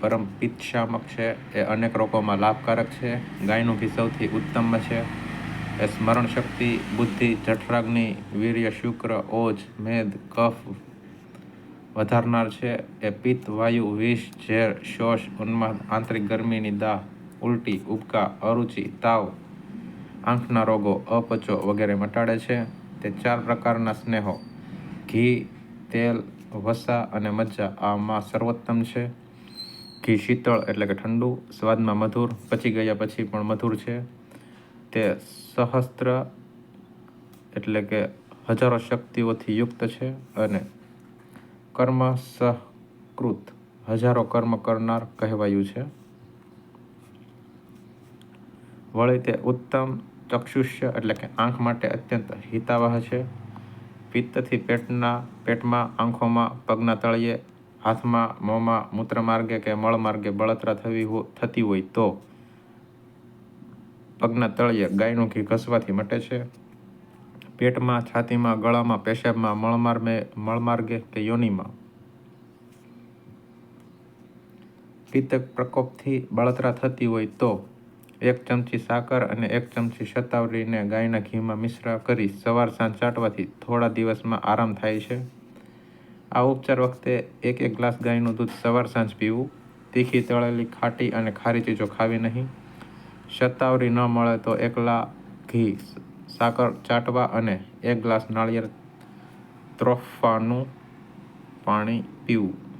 પરમ પિત્તશામક છે. એ અનેક રોગોમાં લાભકારક છે. ગાયનું ઘી સૌથી ઉત્તમ છે. એ સ્મરણ શક્તિ બુદ્ધિ, જઠરાગ્નિ, વીર્ય, શુક્ર, ઓજ, મેદ, કફ વધારનાર છે. એ પિત્ત, વાયુ, વિષ, ઝેર, શોષ, ઉન્માદ, આંતરિક ગરમીની દાહ ઉલટી, ઉબકા, અરુચિ, તાવ, આંખના રોગો, અપચો વગેરે મટાડે છે. તે ચાર પ્રકારના સ્નેહો, ઘી, તેલ વસા અને મಜ್જા આમાં સર્વોત્તમ છે. ઘી શીતળ એટલે કે ઠંડુ, સ્વાદમાં મધુર, પચી ગયા પછી પણ મધુર છે. તે સહસ્ત્ર એટલે કે હજારો શક્તિઓથી યુક્ત છે અને કર્મ સહકૃત, હજારો કર્મ કરનાર કહેવાયું છે. વળી તે ઉત્તમ, ચક્ષુષ્ય એટલે કે આંખ માટે અત્યંત હિતાવહ છે. પિત્તથી પેટના, પેટમાં, આંખોમાં, પગના તળિયે, હાથમાં, મોંમાં મૂત્ર માર્ગે કે મળ માર્ગે બળતરા થવી થતી હોય તો પગના તળિયે ગાયનું ઘી ઘસવાથી મટે છે. પેટમાં, છાતીમાં, ગળામાં, પેશાબમાં મળમાર્ગે મળમાર્ગે કે યોનિમાં. પિત્ત પ્રકોપથી બળતરા થતી હોય તો એક ચમચી સાકર અને એક ચમચી શતાવરીને ગાયના ઘીમાં મિશ્ર કરી સવાર સાંજ ચાટવાથી થોડા દિવસમાં આરામ થાય છે. આ ઉપચાર વખતે એક એક ગ્લાસ ગાયનું દૂધ સવાર સાંજ પીવું. તીખી તળેલી ખાટી અને ખારી ચીજો ખાવી નહીં. શતાવરી ન મળે તો એકલા ઘી સાકર ચાટવા અને એક ગ્લાસ નાળિયેર ત્રોફાનું પાણી પીવું.